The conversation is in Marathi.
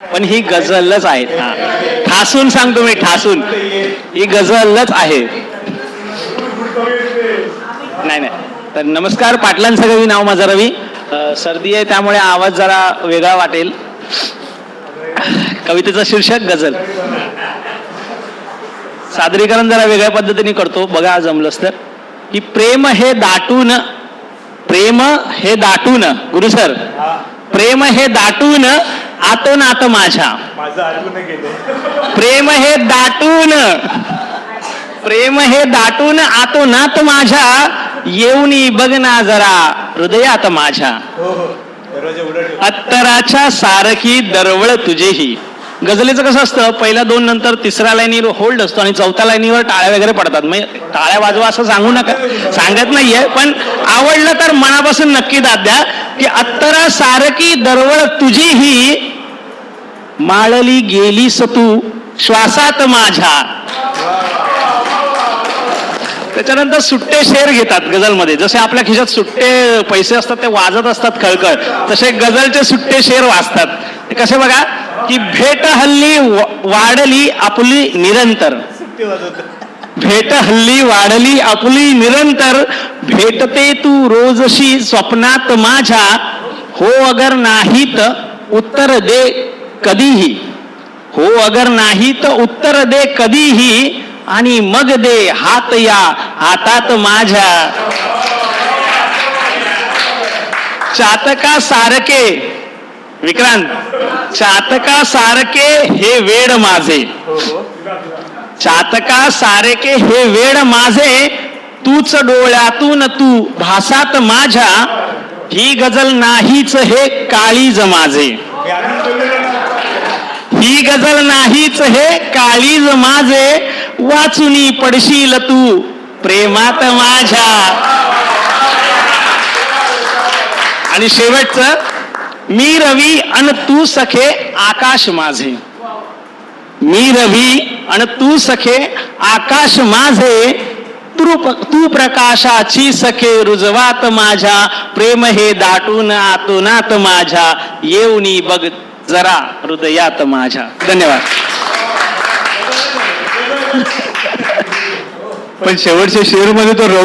पण ही गझलच आहे. ठासून सांगतो मी ठासून. ही गझलच आहे. नाही नाही. तर नमस्कार पाटलांचं कवी नाव माझं रवी. सर्दी आहे त्यामुळे आवाज जरा वेगळा वाटेल. कवितेचं शीर्षक गझल. सादरीकरण जरा वेगळ्या पद्धतीने करतो. बघा जमलंच तर. की प्रेम हे दाटून प्रेम हे दाटून गुरु सर. प्रेम हे दाटून आतोनात माझ्या. माझं ऐकून गेले. प्रेम हे दाटून प्रेम हे दाटून आतोनात माझ्या. येऊनी बघ ना जरा. हृदयात माझ्या. हो हो. अत्तराच्या सारखी दरवळ तुझेही. गझलेचं कसं असतं पहिल्या दोन नंतर तिसऱ्या लाईनीवर होल्ड असतो आणि चौथ्या लाईनीवर टाळ्या वगैरे पडतात. म्हणजे टाळ्या वाजवा असं सांगू नका. सांगत नाहीये पण आवडलं तर मनापासून नक्की दाद द्या. की अत्तरा सारखी दरवळ तुझीही माळली गेलीस तू श्वासात माझ्या. त्याच्यानंतर सुट्टे शेर घेतात गझलमध्ये. जसे आपल्या खिशात सुट्टे पैसे असतात ते वाजत असतात खळखळ. तसे गझलचे सुट्टे शेर वाजतात ते कसे बघा की भेट हल्ली वाढली आपली निरंतर. भेट हल्ली वाढली आपली निरंतर. भेटते तू रोजशी स्वप्नात माझ्या. हो अगर नाही तर उत्तर दे कधीही. हो अगर नाही तर उत्तर दे कधीही आणि मग दे हात या हातात माझ्या. चातका सारखे विक्रांत चातका सारखे हे वेड माझे. चातका सारखे हे वेड माझे तूच डोळ्यातून तू भासात माझ्या ही गजल नाहीच हे काळीज माझे ही गजल नाहीच हे काळीज माझे वाचुनी पडशील तू प्रेमात माझ्या. आणि शेवटचं मी रवी अन तू सखे आकाश माझे. मी रवी अन तू सखे आकाश माझे तू प्रकाशाची सखे रुजवात माझ्या प्रेम हे दाटून आतुनात माझ्या येऊनी बघ जरा हृदयात माझ्या. धन्यवाद. पण शेवटच्या शेअरमध्ये तो रवी